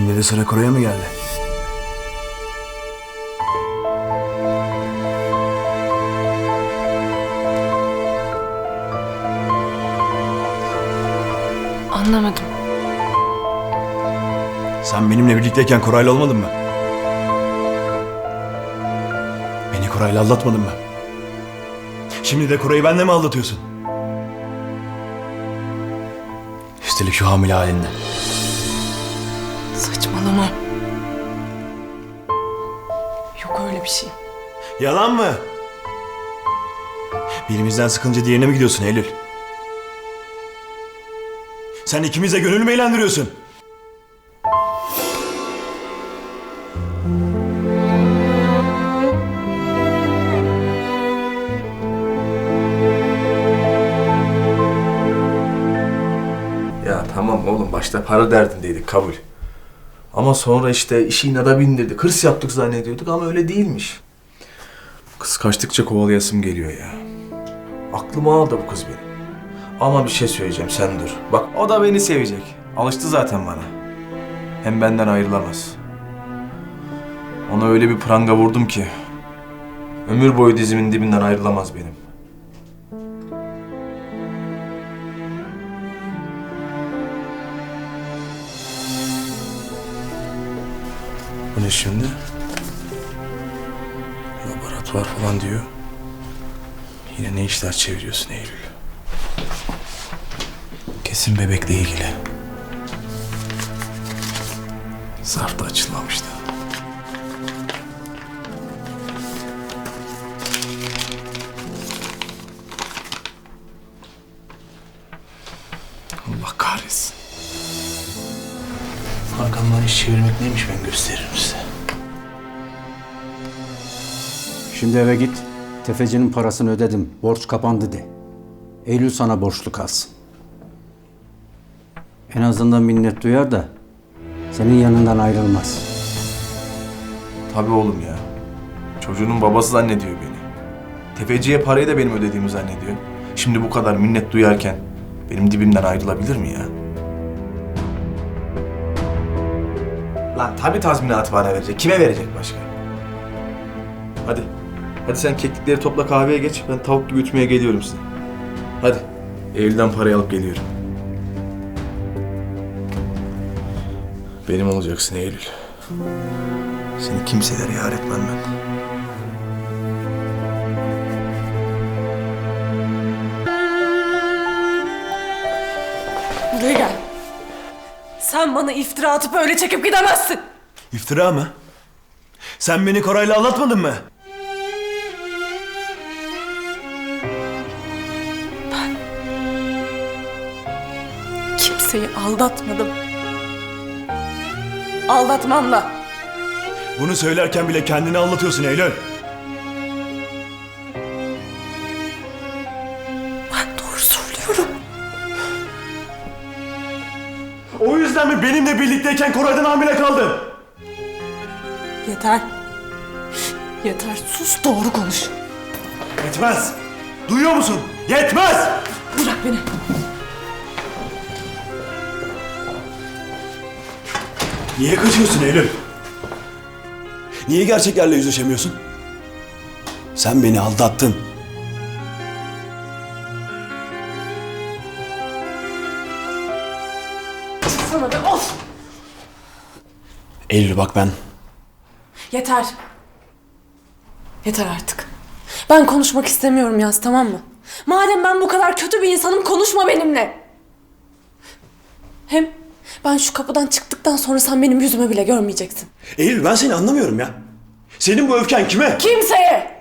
Şimdi de sıra Koray'a mı geldi? Anlamadım. Sen benimle birlikteyken Koray'la olmadın mı? Beni Koray'la aldatmadın mı? Şimdi de Koray'ı benle mi aldatıyorsun? Üstelik şu hamile halinde. Saçmalama. Yok öyle bir şey. Yalan mı? Birimizden sıkınca diğerine mi gidiyorsun Eylül? Sen ikimize gönül mü eğlendiriyorsun? Ya tamam oğlum başta para derdindeydik kabul. Ama sonra işte işi inada bindirdik. Hırs yaptık zannediyorduk ama öyle değilmiş. Kız kaçtıkça kovalayasım geliyor ya. Aklıma aldı bu kız benim. Ama bir şey söyleyeceğim sen dur. Bak o da beni sevecek. Alıştı zaten bana. Hem benden ayrılamaz. Ona öyle bir pranga vurdum ki. Ömür boyu dizimin dibinden ayrılamaz benim. Bu ne şimdi? Laboratuvar falan diyor. Yine ne işler çeviriyorsun Eylül? Kesin bebekle ilgili. Zarf da açılmamıştı. Çevirmek neymiş ben gösteririm size. Şimdi eve git. Tefecinin parasını ödedim. Borç kapandı de. Eylül sana borçlu kalsın. En azından minnet duyar da senin yanından ayrılmaz. Tabii oğlum ya. Çocuğunun babası zannediyor beni. Tefeciye parayı da benim ödediğimi zannediyor. Şimdi bu kadar minnet duyarken benim dibimden ayrılabilir mi ya? Lan tabii tazminatı bana verecek. Kime verecek başka? Hadi. Hadi sen keklikleri topla kahveye geç. Ben tavuk gibi ütmeye geliyorum size. Hadi. Eylül'den parayı alıp geliyorum. Benim olacaksın Eylül. Seni kimselere yar etmem ben. Sen bana iftira atıp öyle çekip gidemezsin. İftira mı? Sen beni Koray'la aldatmadın mı? Kimseyi aldatmadım. Aldatmam da. Bunu söylerken bile kendini anlatıyorsun Eylül. O yüzden mi benimle birlikteyken Koray'dan hamile kaldın? Yeter. Yeter sus doğru konuş. Yetmez. Duyuyor musun? Yetmez. Bırak beni. Niye kaçıyorsun Eylül? Niye gerçeklerle yüzleşemiyorsun? Sen beni aldattın. Eylül bak ben Yeter. Yeter artık. Ben konuşmak istemiyorum Yaz tamam mı? Madem ben bu kadar kötü bir insanım konuşma benimle. Hem ben şu kapıdan çıktıktan sonra sen benim yüzümü bile görmeyeceksin. Eylül ben seni anlamıyorum ya. Senin bu öfken kime? Kimseye!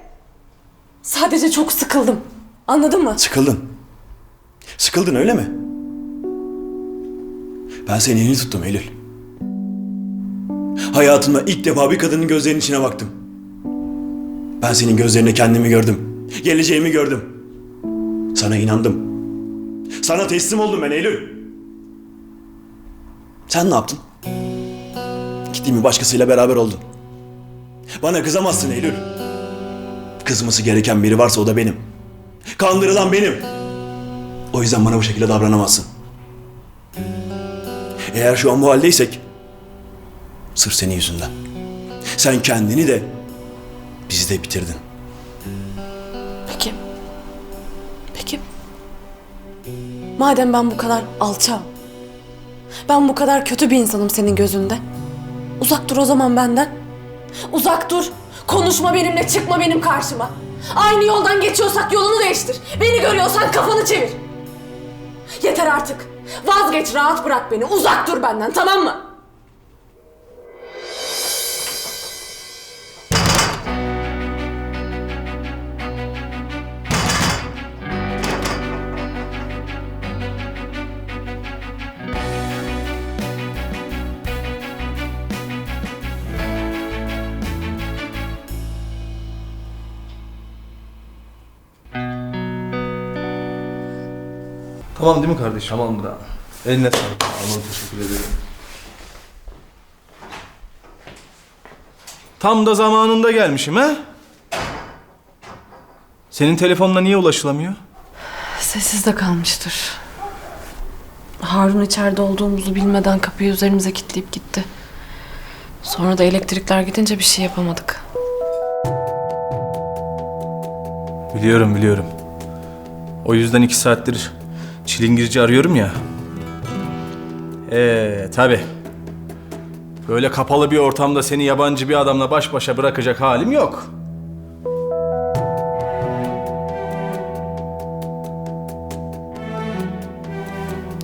Sadece çok sıkıldım. Anladın mı? Sıkıldın. Sıkıldın öyle mi? Ben seni yeni tuttum Eylül. Hayatımda ilk defa bir kadının gözlerinin içine baktım. Ben senin gözlerine kendimi gördüm. Geleceğimi gördüm. Sana inandım. Sana teslim oldum ben Eylül. Sen ne yaptın? Gittin mi başkasıyla beraber oldun. Bana kızamazsın Eylül. Kızması gereken biri varsa o da benim. Kandırılan benim. O yüzden bana bu şekilde davranamazsın. Eğer şu an bu haldeysek Sırf senin yüzünden. Sen kendini de bizi de bitirdin. Peki. Peki. Madem ben bu kadar alçağım. Ben bu kadar kötü bir insanım senin gözünde. Uzak dur o zaman benden. Uzak dur. Konuşma benimle, çıkma benim karşıma. Aynı yoldan geçiyorsak yolunu değiştir. Beni görüyorsan kafanı çevir. Yeter artık. Vazgeç, rahat bırak beni. Uzak dur benden, tamam mı? Tamam değil mi kardeşim? Tamam da. Eline sağlık. Allah'a teşekkür ederim. Tam da zamanında gelmişim ha? Senin telefonla niye ulaşılamıyor? Sessiz de kalmıştır. Harun içeride olduğumuzu bilmeden kapıyı üzerimize kilitleyip gitti. Sonra da elektrikler gidince bir şey yapamadık. Biliyorum biliyorum. O yüzden iki saattir çilingirci arıyorum ya. Ee tabi. Böyle kapalı bir ortamda seni yabancı bir adamla baş başa bırakacak halim yok.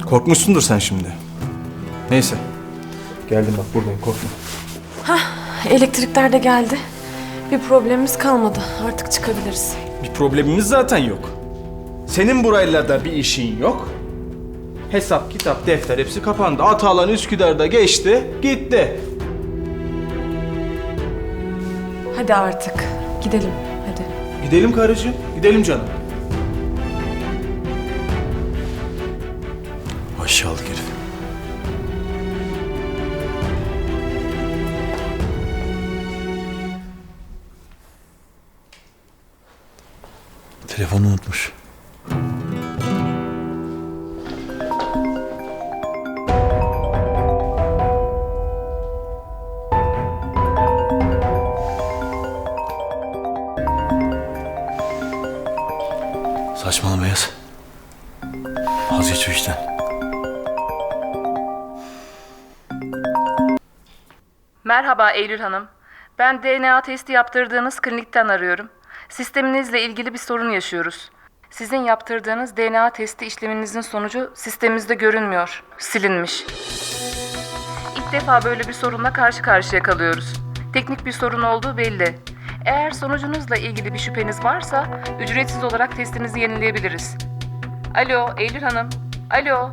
Korkmuşsundur sen şimdi. Neyse. Geldim bak buradayım korkma. Elektrikler de geldi. Bir problemimiz kalmadı. Artık çıkabiliriz. Bir problemimiz zaten yok. Senin burayla da bir işin yok. Hesap, kitap, defter hepsi kapandı. Atalan Üsküdar'da geçti, gitti. Hadi artık. Gidelim. Hadi. Gidelim karıcığım, gidelim canım. Aşağılık herif. Telefonu unutmuş. Merhaba Eylül Hanım. Ben DNA testi yaptırdığınız klinikten arıyorum. Sisteminizle ilgili bir sorun yaşıyoruz. Sizin yaptırdığınız DNA testi işleminizin sonucu sistemimizde görünmüyor. Silinmiş. İlk defa böyle bir sorunla karşı karşıya kalıyoruz. Teknik bir sorun olduğu belli. Eğer sonucunuzla ilgili bir şüpheniz varsa ücretsiz olarak testinizi yenileyebiliriz. Alo Eylül Hanım. Alo.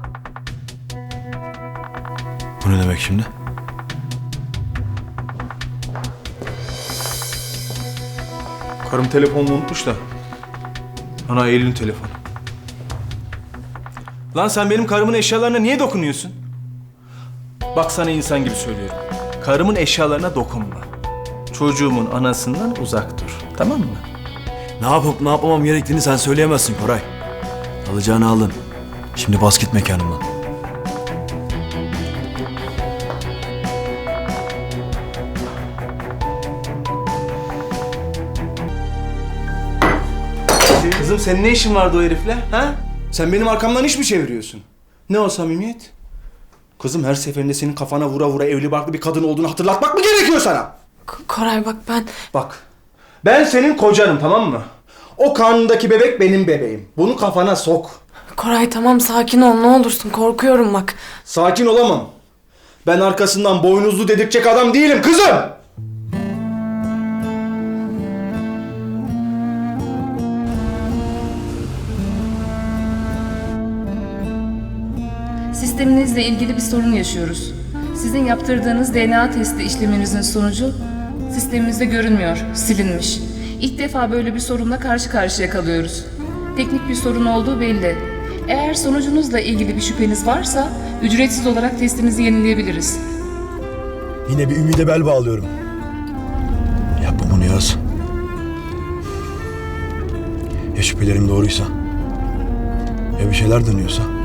Bu ne demek şimdi? Karım telefonunu unutmuş da. Ana Eylül'ün telefonu. Lan sen benim karımın eşyalarına niye dokunuyorsun? Bak sana insan gibi söylüyorum. Karımın eşyalarına dokunma. Çocuğumun anasından uzak dur. Tamam mı? Ne yapıp ne yapmamam gerektiğini sen söyleyemezsin Koray. Alacağını aldın. Şimdi bas git mekanımdan. Kızım senin ne işin vardı o herifle? Ha? Sen benim arkamdan iş mi çeviriyorsun? Ne o samimiyet? Kızım her seferinde senin kafana vura vura evli barklı bir kadın olduğunu hatırlatmak mı gerekiyor sana? K- Koray bak ben... Bak. Ben senin kocanım tamam mı? O karnındaki bebek benim bebeğim. Bunu kafana sok. Koray tamam sakin ol ne olursun korkuyorum bak. Sakin olamam. Ben arkasından boynuzlu dedirtecek adam değilim kızım. Sisteminizle ilgili bir sorun yaşıyoruz. Sizin yaptırdığınız DNA testi işleminizin sonucu sistemimizde görünmüyor, silinmiş. İlk defa böyle bir sorunla karşı karşıya kalıyoruz. Teknik bir sorun olduğu belli. Eğer sonucunuzla ilgili bir şüpheniz varsa ücretsiz olarak testinizi yenileyebiliriz. Yine bir ümide bel bağlıyorum. Yapma bunu Yaz. Ya şüphelerim doğruysa? Ya bir şeyler dönüyorsa?